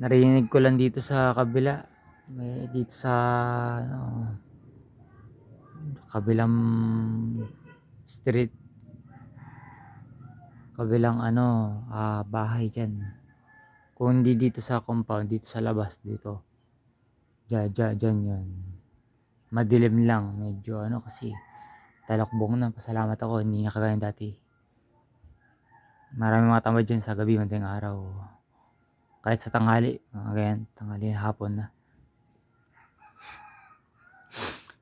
Narinig ko lang dito sa kabila. May dito sa ano, kabilang street. Kabilang ano, ah, bahay diyan. Kung hindi dito sa compound, dito sa labas dito. Diyan, diyan, diyan yun. Madilim lang, medyo ano kasi talakbong na. Pasalamat ako, hindi na kagaya dati. Maraming mga tamad dyan sa gabi, madaling araw. Kahit sa tanghali, mga tanghali, hapon na.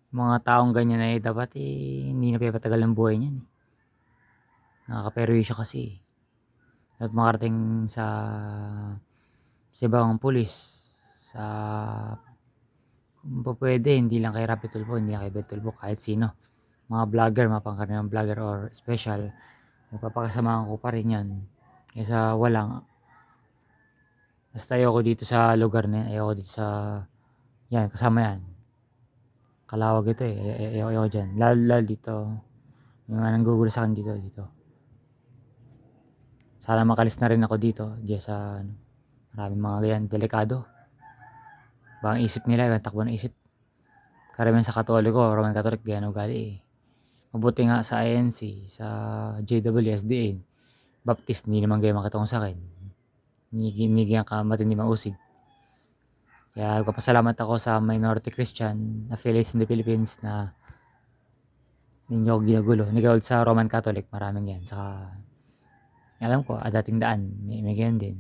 Mga taong ganyan ay dapat eh, hindi na pinapatagal ang buhay niyan. Eh. Nakakaperwisyo kasi. At makarating sa sa ibang pulis sa kung pa pwede, hindi lang kay Rapi Tulfo, hindi lang kay Bet Tulfo, kahit sino. Mga vlogger, mga pangkaraniwang vlogger or special, nagpapakasamahan ko pa rin yan. Kaysa walang, basta ayoko dito sa lugar na yan, ayoko dito sa, yan, kasama yan. Kalawag ito eh, ay- ay- ayoko, ayoko dyan. Lalo, lalo dito, yung mga nanggugulo sa akin dito, dito. Sana makalis na rin ako dito, diyan sa, ano, maraming mga ganyan, delikado. Bang isip nila, ibang takbo ng isip. Karamihan sa Katoliko, Roman Catholic, ganyan ugali eh. Mabuti nga sa INC, sa JWSDA, Baptist, hindi naman ganyan makatong sa akin. Ganyan ka matindi mausig. Kaya nagpapasalamat ako sa minority Christian affiliates in the Philippines na ninyo ginugulo. Hindi sa Roman Catholic, maraming yan. Saka, alam ko, ah, dating daan, may, may ganyan din.